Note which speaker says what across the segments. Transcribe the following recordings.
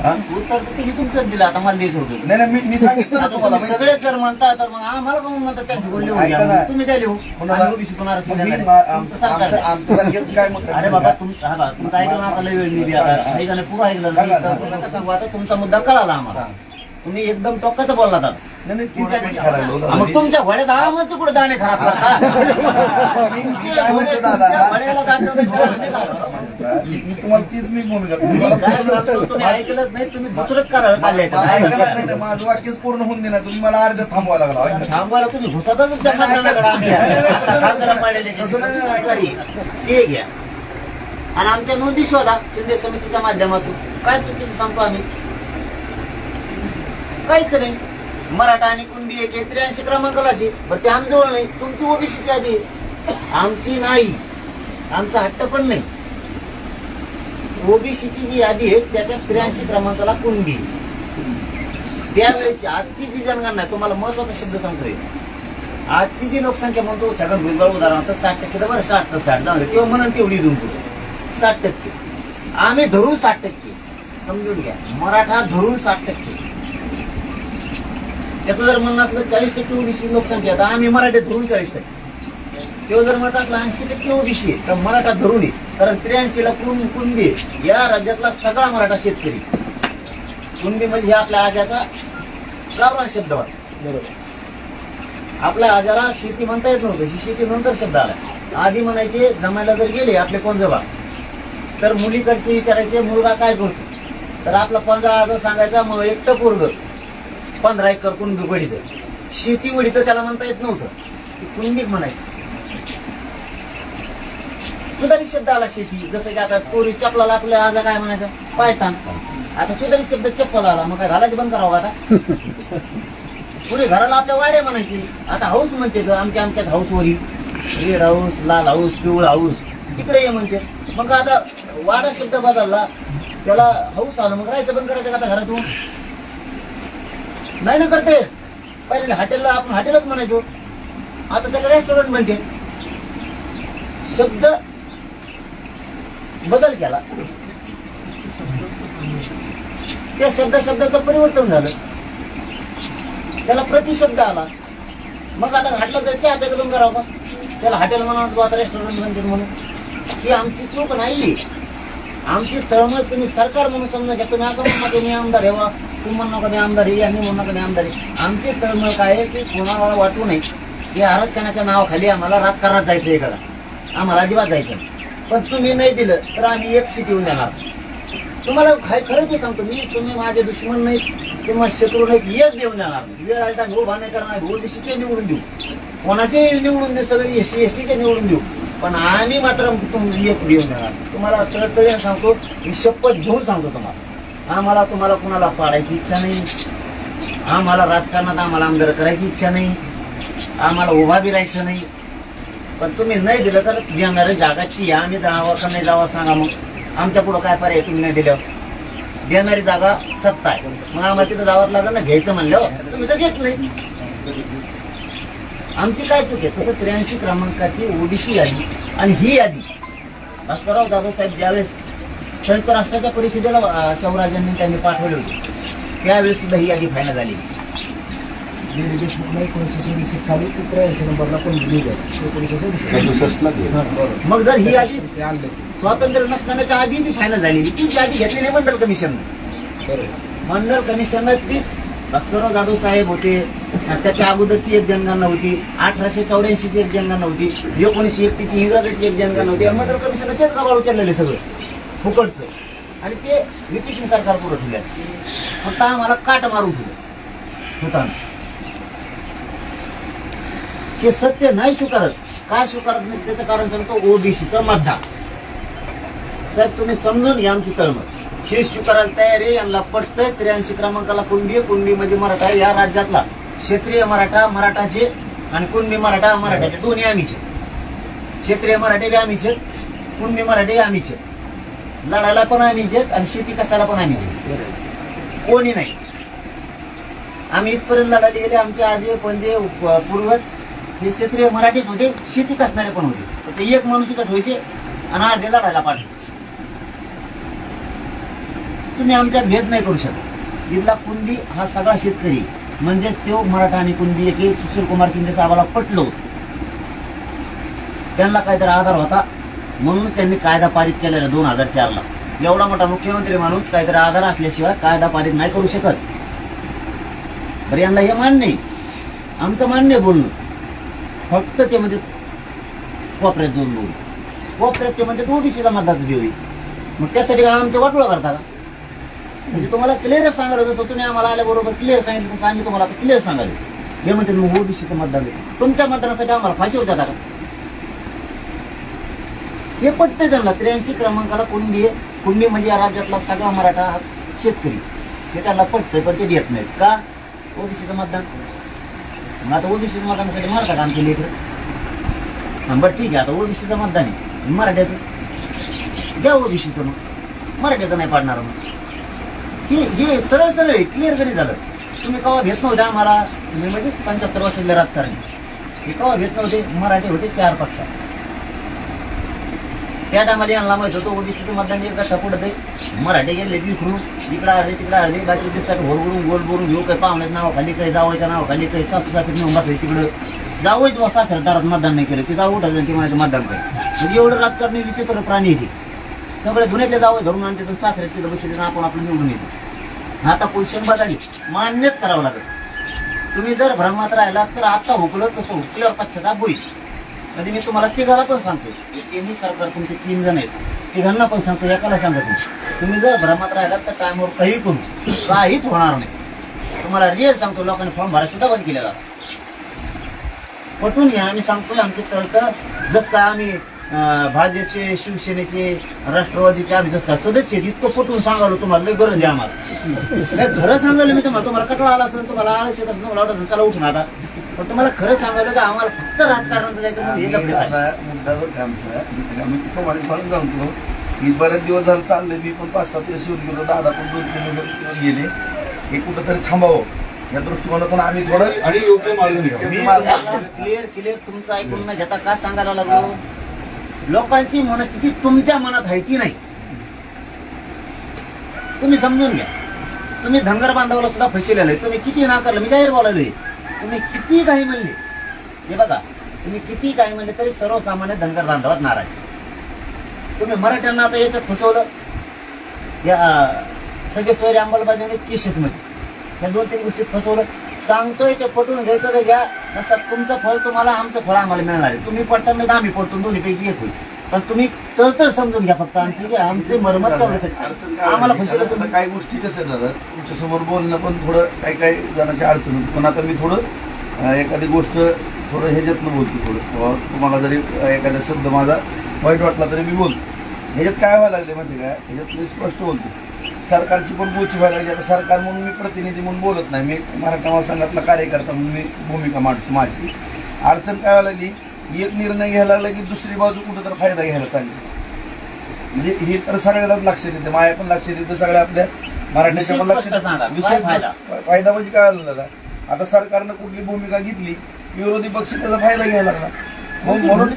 Speaker 1: हा?
Speaker 2: उत्तर तर तुम्ही तुमचंच दिलं आता मला द्यायचं होतं
Speaker 1: नाही नाही मी मी सांगितलं ना
Speaker 2: आता
Speaker 1: तुम्हाला
Speaker 2: तुम्ही सगळे जर म्हणता तर मग आम्हाला कोण म्हणतात त्यांची बोलली
Speaker 1: ऐका
Speaker 2: होती
Speaker 1: ना.
Speaker 2: तुम्ही द्या लिहू
Speaker 1: कोणाला-
Speaker 2: आणि ओबीसी कोणाला
Speaker 1: मग मी
Speaker 2: देणार
Speaker 1: मा-
Speaker 2: आहे?
Speaker 1: आमचं
Speaker 2: तुमचं सरकार
Speaker 1: आमचं-
Speaker 2: आहे.
Speaker 1: आमचं सारखेच काय मग
Speaker 2: अरे बाबा तुमचं हा बा, तुमचं ऐकलं ना आता लय वेळ आता
Speaker 1: सांगा.
Speaker 2: ऐकलं पुरं ऐकलं
Speaker 1: सांगा.
Speaker 2: तर सांगू आता तुमचा मुद्दा कळाला आम्हाला. तुम्ही एकदम टोकाचं बोललात आता
Speaker 1: नाही नाही ती काय ठरवलं होतं.
Speaker 2: हा, मग तुमच्या घोड्यात आमचं कुठे दाणे खराब करता?
Speaker 1: मी म्हणतो दादा?
Speaker 2: तुमच्या दाणे खराब.
Speaker 1: तुम्हाला तीच मी तुम्हाला
Speaker 2: काय सांगतो, तुम्ही? ऐकलंच नाही. तुम्ही दुसरंच करायला चालले
Speaker 1: ऐका ना, नाही, नाही, माझं वाक्यच पूर्ण होऊन देणार तुम्ही मला अर्ध्या थांबवायला लागला. ना.
Speaker 2: थांबवायला तुम्ही घुसतच त्या मतदानाकडे आमच्या.
Speaker 1: नाही, नाही, नाही, तसं नाही,
Speaker 2: खासदार पाडलेले जे
Speaker 1: तसं नाही, नाही, ऐका.
Speaker 2: सरकारी, ते घ्या. आणि आमच्या नोंदी शोधा शिंदे समितीच्या माध्यमातून. काय चुकीचं सांगतो आम्ही? काहीच नाही. मराठा आणि कुणबी एक त्र्याऐंशी क्रमांकालाची बरं ते आमजवळ नाही तुमची ओबीसीची यादी आहे. आमची नाही. आमचा हट्ट पण नाही. ओबीसीची जी यादी आहे त्याच्यात त्र्याऐंशी क्रमांकाला कुणबी त्यावेळेची आजची जी जनगणना आहे तुम्हाला महत्त्वाचा शब्द सांगतोय. आजची जी लोकसंख्या म्हणतो छगन भुजबळ उदाहरणार्थ साठ टक्के. तर बरं साठ तर साठ जाऊ किंवा म्हणून तेवढी देऊन साठ टक्के. आम्ही धरून साठ टक्के. समजून घ्या. मराठा धरून साठ टक्के. त्याचं जर म्हणणं असलं चाळीस टक्के ओबीसी लोकसंख्या तर आम्ही मराठा धरून चाळीस टक्के. तेव्हा जर म्हणत असलं ऐंशी टक्के ओबीसी तर मराठा धरून आहे. कारण त्र्याऐंशी ला कुण कुणबी. या राज्यातला सगळा मराठा शेतकरी कुणबी म्हणजे हे आपल्या आजाचा गावरान शब्द वाटतो आपल्या आजाला शेती म्हणता येत नव्हतं. ही शेती नंतर शब्द आला. आधी म्हणायचे जमायला जर गेले आपले कोणजोबा तर मुलीकडचे विचारायचे मुलगा काय करतो? तर आपला पंजा आजा सांगायचा? मग एकटं पोरग. पंधरा एकर कुणबी वडीत शेती वडीत त्याला म्हणता येत नव्हतं. कुणबीक म्हणायचं. सुधारित शब्द आला शेती. जसं की आता पोरी चपलाला आपल्या आजा काय म्हणायचं? पायतान आता सुधारित शब्द चप्पल आला. मग काय घालायचं बंद करावं आता? पुढे घराला आपल्या वाड्या म्हणायची. आता हाऊस म्हणते तर आमच्या आमच्याच हाऊस वरी. रेड हाऊस लाल हाऊस पिवळा हाऊस तिकडे ये म्हणते. मग आता वाडा शब्द बदलला. त्याला हाऊस आलं. मग राहायचं बंद करायचं का आता घरातून? नाही ना करते. पहिले हॉटेलला आपण हॉटेलच म्हणायचो. आता त्याला रेस्टॉरंट म्हणते. शब्द बदल केला. त्या शब्द शब्दाचं परिवर्तन झालं. त्याला प्रतिशब्द आला. मग आता घाटला जायचं अपेक्षा करावं का? त्याला हॉटेल म्हणा आता रेस्टॉरंट म्हणते म्हणून. ही आमची चूक नाही आमची तळमळ तुम्ही सरकार म्हणून समजा घ्या. तुम्ही असं म्हणू तुम्ही मी आमदार हेवा तू तुम्ही नका मी आमदार आहे म्हणून नका मी आमची तळमळ काय आहे की कोणाला वाटू नये. की आरक्षणाच्या नावाखाली आम्हाला राजकारणात जायचं इकडं. आम्हाला अजिबात जायचं पण तुम्ही नाही दिलं तर आम्ही एक सीट येऊन येणार तुम्हाला काय खरं ते सांगतो मी तुम्ही माझे दुश्मन नाहीत. किंवा शत्रू नाहीत. एक देऊन येणार वेळ आली तर आम्ही नाही करणार. ओबीसीचे निवडून देऊ. कोणाचे निवडून देऊ सगळे एस सी एस टीचे निवडून देऊ. पण आम्ही मात्र तुम एक देऊन येणार तुम्हाला तळतळीने सांगतो ही शपथ घेऊन सांगतो तुम्हाला. आम्हाला तुम्हाला कुणाला पाडायची इच्छा नाही. आम्हाला राजकारणात आम्हाला आमदार करायची इच्छा नाही. आम्हाला उभा बी राहायचं नाही. पण तुम्ही नाही दिलं तर देणाऱ्या जागाची या. आम्ही जावं का नाही जावं सांगा मग. आमच्या पुढं काय पर्याय तुम्ही नाही दिल्यावर देणारी जागा सत्ता आहे. मग आम्हाला तिथं जावं लागलं ना घ्यायचं म्हणलं. तुम्ही तर घेत नाही. आमची काय चूक आहे? तसं त्र्याऐंशी क्रमांकाची ओबीसी यादी आणि ही यादी. भास्करराव जाधव साहेब ज्यावेळेस संयुक्त राष्ट्राच्या परिषदेला अं, शाहूराजांनी त्यांनी पाठवले होते. त्यावेळेस सुद्धा ही यादी फायनल झाली. मग जर ही यादी. स्वातंत्र्य नसतानाच्या आधी बी फायनल झालेली तीच यादी घेतली नाही मंडल कमिशन. मंडल कमिशनर तीच भास्करराव जाधव साहेब होते. त्याच्या अगोदरची एक जनगणना होती. अठराशे चौऱ्याऐंशीची एक जनगणना होती. एकोणीसशे एकतीसची इंग्रजाची एक जनगणना होती. मंडल कमिशनर तेच गबाळ उचललेले सगळं. फुकटचं. आणि ते व्हीपी सिंग सरकार पुढे ठेवले फक्त आम्हाला काट मारून ठेवलं होताना हे सत्य नाही स्वीकारत. काय स्वीकारत नाही त्याचं कारण सांगतो ओबीसीचा मतदान साहेब तुम्ही समजून घ्या आमची तळमळ. हे स्वीकारायला तयार आहे यांना पटतंय त्र्याऐंशी क्रमांकाला कुणबी कुंडी कुणबी म्हणजे मराठा या राज्यातला. क्षेत्रीय मराठा मराठाचे आणि कुणबी मराठा मराठाचे दोन्ही आम्हीचे. क्षेत्रीय मराठे बी आम्हीचे कुणबी मराठे आम्हीचे. लढायला पण आम्ही आहेत आणि शेती कसायला पण आम्ही आहेत. कोणी नाही. आम्ही इथपर्यंत लढायला गेले आमचे आजे पणजे पूर्वज हे क्षेत्रीय मराठीच होते. शेती कसणारे पण होते. ते एक माणूस इथं ठेवायचे आणि अर्धे लढायला पाठवायचे. तुम्ही आमच्यात भेद नाही करू शकत. इथला कुंडी हा सगळा शेतकरी. म्हणजेच तो मराठा आणि कुंडी एक सुशील कुमार शिंदे साहेबाला पटलो. त्यांना काहीतरी आधार होता. म्हणूनच त्यांनी कायदा पारित केलेला दोन हजार चारला. एवढा मोठा मुख्यमंत्री माणूस काहीतरी आधार असल्याशिवाय कायदा पारित नाही करू शकत. बरं यांना हे मान्य आहे. आमचं मान्य आहे बोलणं. फक्त ते म्हणजे कोपऱ्यात जाऊन बोलू. कोपऱ्यात ते म्हणजे ओबीसीला मतदार बी होईल मग त्यासाठी काय आमचे वाटलं करता का? म्हणजे तुम्हाला क्लिअर सांगायला जसं तुम्ही आम्हाला आल्याबरोबर क्लिअर सांगितलं तसं आम्ही तुम्हाला आता क्लिअर सांगायला हे म्हणते मग ओबीसीचं मतदान तुमच्या मतदानासाठी आम्हाला फाशी होत्या का? हे पटतंय त्यांना. त्र्याऐंशी क्रमांकाला कुंडी आहे. कुंडी म्हणजे या राज्यातला सगळा मराठा हा शेतकरी. हे त्यांना पटतंय पण ते देत नाहीत. का? ओबीसीचं मतदान. मग आता ओबीसीचं मतदानासाठी मारता काम आमचे इकडं. बरं ठीक आहे. आता ओबीसीचं मतदान आहे. मराठ्याचं. द्या ओबीसीचं मग. मराठ्याचं नाही पाडणार मग. हे हे सरळ सरळ आहे. क्लिअर कधी झालं तुम्ही कवा घेत नव्हते आम्हाला. तुम्ही म्हणजेच पंच्याहत्तर वर्षातले राजकारणी हे कवा घेत नव्हते? मराठी होते चार पक्षात. त्या टायमाला यांना माहीत होतं ओबीसीचं मतदान एक कशा पुढे ते मराठी गेले विखरून इकडं अर्धे तिकडे अर्धे बाकी दिसतात भरभरून गोल बोलून घेऊ काही पाहुण्यात नावाखाली काही जावायच्या नावाखाली काही सासू सासरी नेऊन बसायचं तिकडं. जावंच बुवा सासऱ्या दारात मतदान नाही केलं की जाऊ उठायचं की म्हणायचं मतदान कर. म्हणजे एवढं राजकारणी विचित्र प्राणी येते सगळे धुण्यातले जावं धरून आणते तर सासऱ्यात तिथं बसले तर आपण आपलं निवडून येतो. आता पोझिशन बदलली मान्यच करावं लागेल. तुम्ही जर भ्रमात राहिलात तर आता हुकलं तसं हुकल्यावर पश्चाताप होईल. म्हणजे मी तुम्हाला तिघाला पण सांगतो. तिन्ही सरकार तुमचे तीन जण आहेत. तिघांना पण सांगतो एकाला सांगत नाही तुम्ही जर भ्रमात राहिलात तर टायमवर काही करू काहीच होणार नाही. तुम्हाला रिअल सांगतो लोकांनी फॉर्म भरायला सुद्धा बंद केलेला. पटून घ्या आम्ही सांगतोय आमचे तळत जस का आम्ही भाजपचे शिवसेनेचे राष्ट्रवादीचे आम्ही जसं सदस्य आहेत, इतकं पटवून सांगालो तुम्हाला लय गरज आहे आम्हाला. नाही, खरं सांगायला मी तुम्हाला तुम्हाला कटळा आला असेल तुम्हाला आळस येत असेल तुम्हाला वाटत असेल चला उठून आता. पण तुम्हाला खरं सांगायला का आम्हाला फक्त राजकारणात जायचं म्हणून हे
Speaker 1: आमचा? की बरेच दिवस झालं चाललंय मी पण पाच सात दिवस येऊन गेलो दादा पण दोन तीन दिवस गेले. हे कुठंतरी थांबावं. या दृष्टिकोनातून आम्ही थोडं
Speaker 3: आणि योग्य मार्ग
Speaker 2: मी क्लिअर क्लिअर तुमचं ऐकून न घेता का सांगायला लागलो? लोकांची मनस्थिती तुमच्या मनात आहे ती नाही? तुम्ही समजून घ्या. तुम्ही धनगर बांधवाला सुद्धा फसिलेलं आहे तुम्ही किती नाकारलं? मी जाहीर बोलायलोय. तुम्ही किती काही म्हणले? हे बघा तुम्ही किती काही म्हणले तरी सर्वसामान्य धनगर बांधवात नाराज तुम्ही मराठ्यांना आता याच्यात फसवलं. या सगळे सोयरे अंमलबजावणी केसेसमध्ये. या दोन तीन गोष्टीत फसवलं. सांगतोय ते पटून घ्यायचं तर घ्या? नसतात तुमचं फळ तुम्हाला आमचं फळ आम्हाला मिळणार आहे. तुम्ही पडता नाही आम्ही पडतो दोन्हीपैकी एक होईल. पण तुम्ही तळतळ समजून घ्या फक्त आमची की आमचे मरमत
Speaker 1: काय
Speaker 2: आम्हाला
Speaker 1: आता
Speaker 2: तुम्ही
Speaker 1: काही गोष्टी कसं दादा तुमच्यासमोर बोलणं पण थोडं काही काही जणांची अडचण होती. पण आता मी थोडं एखादी गोष्ट थोडं ह्याच्यातनं बोलतो थोडं. तुम्हाला जरी एखादा शब्द माझा वाईट वाटला तरी मी बोलतो. ह्याच्यात काय व्हायला लागले माहिती का? ह्याच्यात मी स्पष्ट बोलतो. सरकारची पण बोची व्हायला लागली. आता सरकार म्हणून मी प्रतिनिधी म्हणून बोलत नाही. मी मराठा महासंघातला कार्यकर्ता म्हणून मी भूमिका मांडतो माझी. अडचण काय व्हायला लागली? एक निर्णय घ्यायला लागला की दुसरी बाजू कुठं तर फायदा घ्यायला चालली. म्हणजे हे तर सगळ्यालाच लक्ष देते. माया पण लक्ष देते सगळ्या आपल्या मराठीच्या पण लक्ष विशेष फायदा? म्हणजे काय आलं दादा आता सरकारनं कुठली भूमिका घेतली? विरोधी पक्ष त्याचा फायदा घ्यायला लागला.
Speaker 2: कोणती
Speaker 1: म्हणून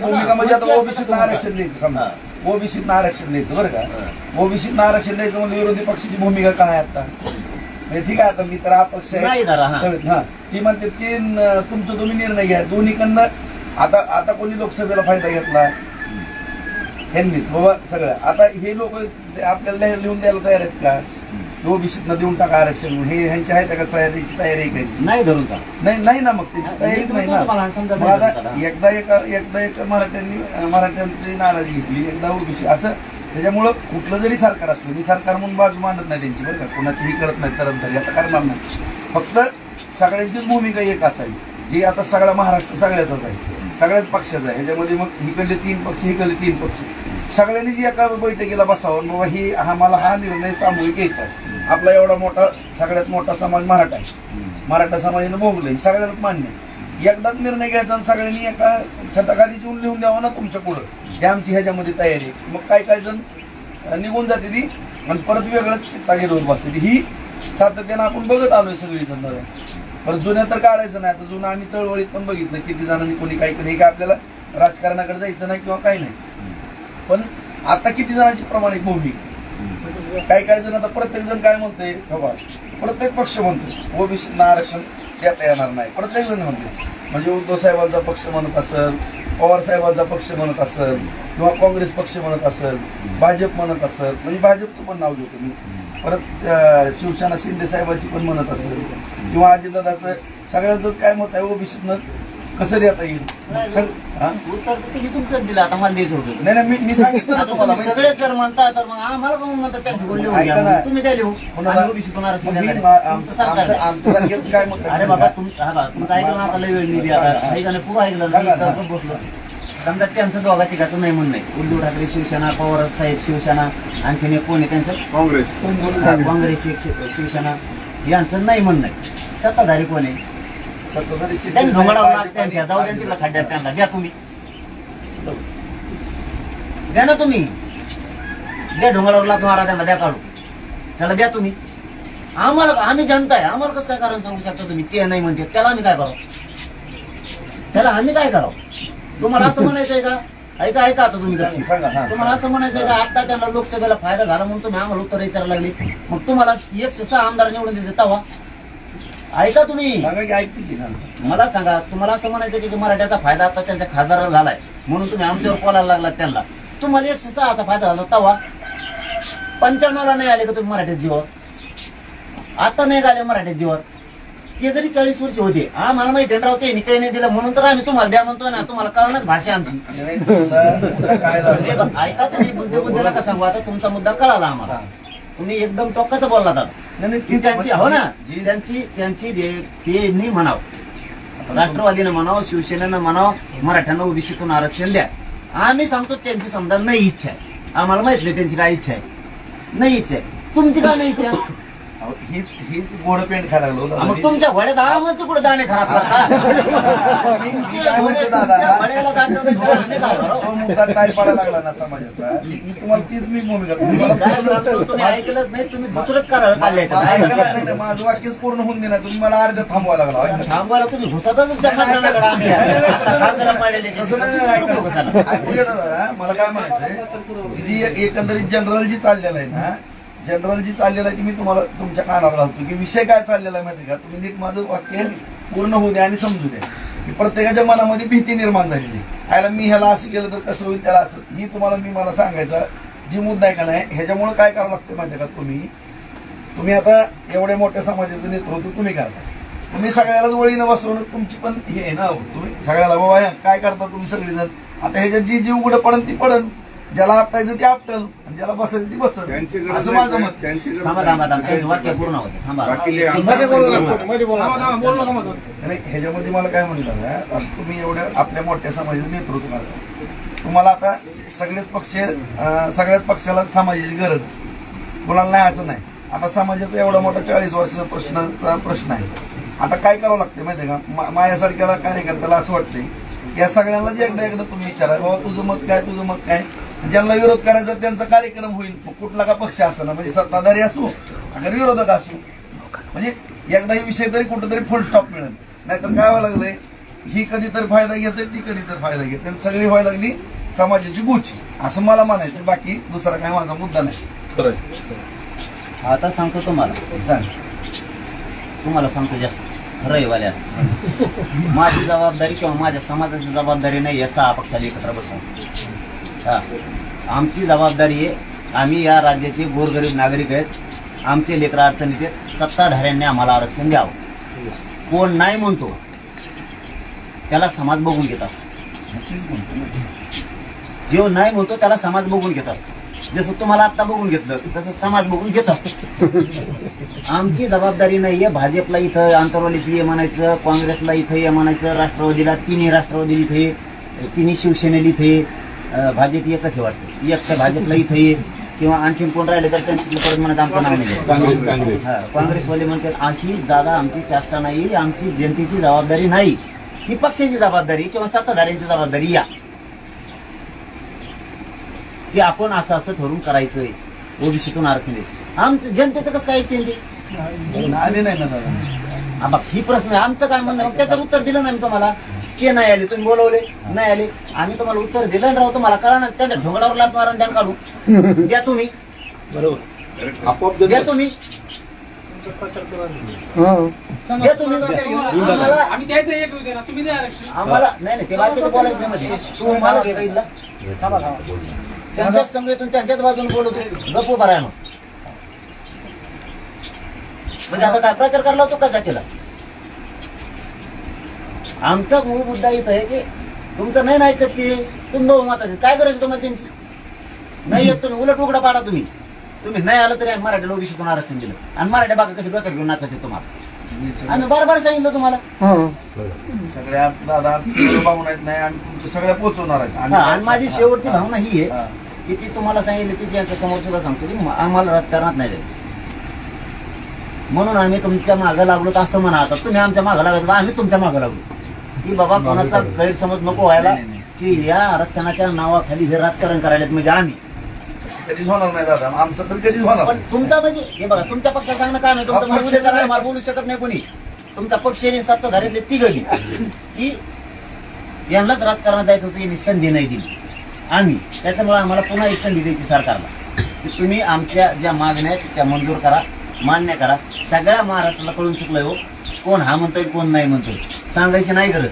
Speaker 2: भूमिका
Speaker 1: म्हणजे आता
Speaker 2: असं
Speaker 1: आरक्षण द्यायचं समजा. ओबीसीत आरक्षण द्यायचं बरं का? ओबीसीत आरक्षण द्यायचं म्हणजे विरोधी पक्षाची भूमिका काय आता? म्हणजे ठीक आहे आता मी तर अपक्ष आहे.
Speaker 2: नाही धरा, हा.
Speaker 1: कळत, हा. ती म्हणते की न, तुमचं तुम्ही निर्णय घ्या. दोन्हीकडनं आता आता कोणी लोकसभेला फायदा घेतला? ह्यांनीच. बाबा सगळं. आता हे लोक आपल्याला लिहून द्यायला तयार आहेत का? ओबीसीत देऊन टाका आरक्षण. म्हणून. हे ह्यांची आहे का सह्या द्यायची तयारी आहे का
Speaker 2: नाही धरून का?
Speaker 1: नाही नाही ना मग त्याची तयारी नाही ना. मग आता एकदा एका एकदा एक मराठ्यांनी मराठ्यांची नाराजी घेतली एकदा ओबीसी असं त्याच्यामुळं कुठलं जरी सरकार असलं मी सरकार म्हणून बाजू मांडत नाही त्यांची बरं का. कोणाचीही करत नाही तरंतरी आता करणार नाही. फक्त सगळ्यांचीच भूमिका एक असावी. जी आता सगळा महाराष्ट्र सगळ्याचाच आहे. सगळ्याच पक्षाचा आहे. ह्याच्यामध्ये मग इकडले तीन पक्ष इकडले तीन पक्ष. सगळ्यांनी जी एका बैठकीला बसावं बाबा ही आम्हाला हा निर्णय सामूहिक घ्यायचा आहे. आपला एवढा मोठा सगळ्यात मोठा समाज मराठा आहे. मराठा समाजानं भोगलंय सगळ्याला मान्य आहे. एकदाच निर्णय घ्यायचा आणि सगळ्यांनी एका छताखाली येऊन लिहून द्यावा ना तुमच्या पुढं. ही आमची ह्याच्यामध्ये तयारी आहे. मग काय काय जण निघून जाते ती आणि परत वेगळंच तागे दोन बसते ही सातत्यानं आपण बघत आलोय सगळी जण. पण जुन्या तर काढायचं नाही. आता जुनं आम्ही चळवळीत पण बघितलं. किती जणांनी कोणी काही हे काय आपल्याला राजकारणाकडे जायचं नाही किंवा काही नाही. पण आता किती जणांची प्रमाणिक भूमिका काही काही जण आता प्रत्येक जण काय म्हणते बाबा प्रत्येक पक्ष म्हणतो ओबीसीना आरक्षण देता येणार नाही. प्रत्येक जण म्हणते म्हणजे उद्धव साहेबांचा पक्ष म्हणत असेल पवार साहेबांचा पक्ष म्हणत असेल किंवा काँग्रेस पक्ष म्हणत असेल भाजप म्हणत असेल म्हणजे भाजपचं पण नाव घेतो मी. परत शिवसेना शिंदे साहेबांची पण म्हणत असेल किंवा अजितदादाचं सगळ्यांचंच काय मत आहे ओबीसीतनं कसं देता येईल? हा?
Speaker 2: उत्तर तर तुम्ही तुमचंच दिलं आता मला द्यायचं होतं.
Speaker 1: नाही नाही मी मी सांगितलं ना
Speaker 2: आता
Speaker 1: तुम्हाला
Speaker 2: तुम्ही सगळेच जर म्हणता तर मग आम्हाला पण म्हणतात त्यांची बोलली होती
Speaker 1: ऐका ना.
Speaker 2: आम्ही. तुम्ही द्या लिहू
Speaker 1: कोणाला-
Speaker 2: आम्ही ओबीसी कोणाला
Speaker 1: मग मी-
Speaker 2: शिकवणार
Speaker 1: मा-
Speaker 2: नाही.
Speaker 1: आमचं
Speaker 2: तुमचं सरकार
Speaker 1: आमचं-
Speaker 2: आहे.
Speaker 1: आमच्यासारखेच काय
Speaker 2: अरे बाबा तुम हा बा, तुमचं ऐकलं ना आता लय वेळ मी बी आता पुरं ऐकलं ना,
Speaker 1: सांगा
Speaker 2: मी
Speaker 1: ना.
Speaker 2: इथं बसलो समजा त्यांचं दोघा तिघाचं नाही म्हणणं आहे. उद्धव ठाकरे शिवसेना पवार साहेब शिवसेना आणखीन एक कोण आहे त्यांचं?
Speaker 3: काँग्रेस.
Speaker 2: हा, काँग्रेस शिव- शिवसेना. यांचं नाही म्हणणं आहे. सत्ताधारी कोण आहे? त्यांनी जाऊ द्या तिकडे खड्ड्यात त्यांना. द्या तुम्ही. द्या ना तुम्ही. द्या ढोंगरावरला तुम्हाला त्यांना द्या काढू त्याला द्या तुम्ही. आम्हाला आम्ही जनता आहे आम्हाला कसं काय कारण सांगू शकता तुम्ही? ते नाही म्हणते. त्याला आम्ही काय करावं? त्याला आम्ही काय करावं? तुम्हाला असं म्हणायचंय का? ऐका ऐका आता तुम्ही तुम्हाला असं म्हणायचंय का? आता त्यांना लोकसभेला फायदा झाला म्हणून तुम्ही आम्हाला उत्तर विचारायला लागले. मग तुम्हाला एकशे सहा आमदार निवडून देते तवा ऐका तुम्ही.
Speaker 1: सांगा की ऐकतील की.
Speaker 2: मला सांगा तुम्हाला असं म्हणायचं की मराठ्याचा फायदा आता त्यांच्या खासदाराला झालाय म्हणून तुम्ही आमच्यावर बोलायला लागलात त्यांना. तुम्हाला एकशे सहाचा फायदा झाला तवा पंच्याण्णवला नाही आले का तुम्ही मराठ्यात जीवर आता नाही आले मराठ्यात जीवर ते जरी चाळीस वर्ष होते आम्हाला माहिती आहे राव ते काही नाही दिलं म्हणून तर आम्ही तुम्हाला द्या म्हणतोय ना तुम्हाला कळणार भाषा आमची.
Speaker 1: नाही, काय
Speaker 2: हे? बघ, ऐका तुम्ही बुद्धी बुद्धी नका सांगू आता तुमचा मुद्दा कळाला आम्हाला. तुम्ही एकदम टोकाचं बोलला ती त्यांची हो ना
Speaker 1: जी-
Speaker 2: त्यांची त्यांची ते म्हणाव. राष्ट्रवादीनं म्हणावं शिवसेनेनं म्हणावं मराठ्यांना ओबीसीतून आरक्षण द्या. आम्ही सांगतो त्यांची समजा नाही इच्छा आहे. आम्हाला माहीत नाही त्यांची काय इच्छा आहे. नाही इच्छा आहे. तुमची काय नाही इच्छा?
Speaker 1: हीच हीच गोड पेंट खायला लागलो.
Speaker 2: मग तुमच्या वड्यात आम्हाला कुठे दाणे खराब करता?
Speaker 1: काय पडायला लागला ना समाजाचा. मी तुम्हाला तीच मी भूमिका
Speaker 2: ऐकलंच नाही तुम्ही दुसरंच करायला
Speaker 1: माझं वाक्यच पूर्ण होऊन देणार तुम्ही मला अर्ध्या थांबवायला लागला.
Speaker 2: थांबवायला तुम्ही घुसतच
Speaker 1: दादा मला काय म्हणायचंय? जी एकंदरीत जनरल जी चाललेलं आहे ना जनरल जी चाललेलं आहे ती मी तुम्हाला तुमच्या कानावर घालतो. की विषय काय चाललेला आहे माहिती आहे का? तुम्ही नीट माझं वाक्य पूर्ण होऊ द्या आणि समजू द्या. की प्रत्येकाच्या मनामध्ये भीती निर्माण झालेली आहे. आयला मी ह्याला असं केलं तर कसं होईल त्याला असं ही तुम्हाला मी मला सांगायचा जी मुद्दा आहे का नाही ह्याच्यामुळे काय करावं लागतं माहिती आहे का तुम्ही? तुम्ही आता एवढ्या मोठ्या समाजाचं नेतृत्व तुम्ही करता तुम्ही सगळ्यालाच वळीनं बसवणं तुमची पण हे आहे ना तुम्ही सगळ्याला बाबा काय करता तुम्ही सगळेजण? आता ह्याच्यात जी जीव उघडं पडन ती पडन. ज्याला आपटायचं ते आपटल आणि ज्याला बसायचं ती
Speaker 3: त्यांची
Speaker 1: बसल
Speaker 3: गरज
Speaker 1: असं
Speaker 3: नाही,
Speaker 1: माझं मत.
Speaker 3: त्यांची गरज
Speaker 2: थांबा थांबा थांबा. त्यांचं वाक्य पूर्ण होते. थांबा.
Speaker 3: बाकी ते
Speaker 4: मध्ये बोलू नका, मध्ये बोलू
Speaker 5: थांबा,
Speaker 4: नका.
Speaker 5: थांबा, बोलू नका मधून.
Speaker 1: आणि ह्याच्यामध्ये मला काय म्हणलं ना आता तुम्ही एवढ्या आपल्या मोठ्या समाजाचं नेतृत्व करता. तुम्हाला आता सगळेच पक्ष अं, सगळ्याच पक्षाला समाजाची गरज असते. कुणाला नाही असं नाही. आता समाजाचा एवढा मोठा चाळीस वर्षाचा प्रश्नाचा प्रश्न आहे. आता काय करावं लागतं माहितीये का? मा- माझ्यासारख्याला कार्यकर्त्याला असं वाटतंय या सगळ्यांना जे एकदा एकदा तुम्ही विचारा बाबा तुझं मत काय तुझं मत काय? ज्यांना विरोध करायचा त्यांचा कार्यक्रम होईल. कुठला का पक्ष असं ना? म्हणजे सत्ताधारी असू अगर विरोधक असू. म्हणजे एकदा ही विषय तरी कुठेतरी फुल स्टॉप मिळेल. नाहीतर काय व्हायला लागलंय? ही कधीतरी फायदा घेते ती कधीतरी फायदा घेते. आणि सगळी व्हायला लागली समाजाची गुची. असं मला म्हणायचं बाकी दुसरा काय माझा मुद्दा नाही.
Speaker 2: आता सांगतो तुम्हाला.
Speaker 1: सांग.
Speaker 2: तुम्हाला सांगतो जास्त. खरं वाल्या माझी जबाबदारी किंवा माझ्या समाजाची जबाबदारी नाही या सहा पक्षाला एकत्र बसवून. आमची जबाबदारी आहे आम्ही या राज्याचे गोरगरीब नागरिक आहेत. आमचे लेकर अडचणीत आहेत. सत्ताधाऱ्यांनी आम्हाला आरक्षण द्यावं. कोण नाही म्हणतो त्याला समाज बघून घेत असतो.
Speaker 1: तीच
Speaker 2: जो नाही म्हणतो त्याला समाज बघून घेत असतो. जसं तुम्हाला आता बघून घेतलं तसं समाज बघून घेत असतो. आमची जबाबदारी नाहीये भाजपला इथं आंतरवालीत ये म्हणायचं काँग्रेसला इथं ये म्हणायचं राष्ट्रवादीला तिन्ही राष्ट्रवादी इथे तिन्ही शिवसेनेला इथे भाजप एकच हे वाटतं. एक तर भाजपला इथं ये किंवा आणखीन कोण राहिले तर त्यांची परत म्हणत आमचं नाव नाही.
Speaker 5: काँग्रेस काँग्रेस.
Speaker 2: हा, काँग्रेसवाले म्हणतात अशी जागा आमची चाष्टा नाही आमची जनतेची जबाबदारी नाही. ही पक्षाची जबाबदारी किंवा सत्ताधाऱ्यांची जबाबदारी या. की आपण असं असं ठरवून करायचंय ओबीसीतून आरक्षण द्यायचं आमचं जनतेचं कसं काय ऐकतील ते?
Speaker 1: आले नाही ना दादा
Speaker 2: हा, ही प्रश्न आहे. आमचं काय म्हणणं त्याचं उत्तर दिलं नाही मी तुम्हाला. ते नाही आले तुम्ही बोलवले नाही आले. आम्ही तुम्हाला उत्तर दिलं ना राव तुम्हाला कळा ना त्यांच्या ढोंगडावर लात मारून द्या काढू. द्या तुम्ही.
Speaker 5: बरोबर.
Speaker 3: आपोआप
Speaker 2: द्या तुम्ही.
Speaker 4: हं.
Speaker 2: द्या तुम्ही. आम्हाला
Speaker 5: आम्ही द्यायचं एक उद्या तुम्ही द्या आरक्षण.
Speaker 2: आम्हाला नाही नाही ते बोलायचं नाही मध्ये. तू मला घे इथला थांबा थांबा. त्यांच्याच संगतीतून त्यांच्याच बाजूने बोलवतो. गप्प भराय मग. म्हणजे आता काय प्रचार करायला होतो का जातीला? आमचा मूळ मुद्दा इथं आहे की तुमचं नाही नाही ऐकत ते तुम्ही बहुमत आहे. काय करायचं तुम्हाला त्यांची? नाही येत तुम्ही उलट उघडा पाडा तुम्ही. तुम्ही नाही आलं तरी आम्ही मराठीला ओबीसीतून आरक्षण दिलं. आणि मराठी बागा कशी डोक्यात घेऊन नाचत तुम्हाला? आम्ही बार बार सांगितलं तुम्हाला.
Speaker 4: हं.
Speaker 1: सगळ्या दादा भावना आहेत नाही आणि तुमच्या सगळ्या पोहोचवणार आहेत.
Speaker 2: आणि माझी शेवटची भावना ही
Speaker 1: हा.
Speaker 2: आहे की ती तुम्हाला सांगितली ती यांच्या समोर सुद्धा सांगतो की आम्हाला राजकारणात नाही जायचं. म्हणून आम्ही तुमच्या मागं लागलो तर असं म्हणा आता. तुम्ही आमच्या मागं लागत आम्ही तुमच्या मागं लागलो. की बाबा कोणाचा गैरसमज नको व्हायला की या आरक्षणाच्या नावाखाली हे राजकारण करायला म्हणजे आम्ही.
Speaker 1: कधीच होणार नाही दादा. आमचं तर कधीच होणार
Speaker 2: पण तुमचा म्हणजे हे बघा तुमच्या पक्षात सांगणं काय नाही तुमचं
Speaker 1: हा, पक्ष
Speaker 2: बोलू शकत नाही कोणी. तुमचा पक्ष आणि सत्ताधारीतले तिघही. की यांनाच राजकारणात जायचं होतं यांनी संधी नाही दिली. आम्ही त्याच्यामुळे आम्हाला पुन्हा एक संधी द्यायची सरकारला. की तुम्ही आमच्या ज्या मागण्या आहेत त्या मंजूर करा मान्य करा. सगळ्या महाराष्ट्राला कळून चुकलंय हो. कोण हा म्हणतोय कोण नाही म्हणतोय? सांगायची नाही गरज.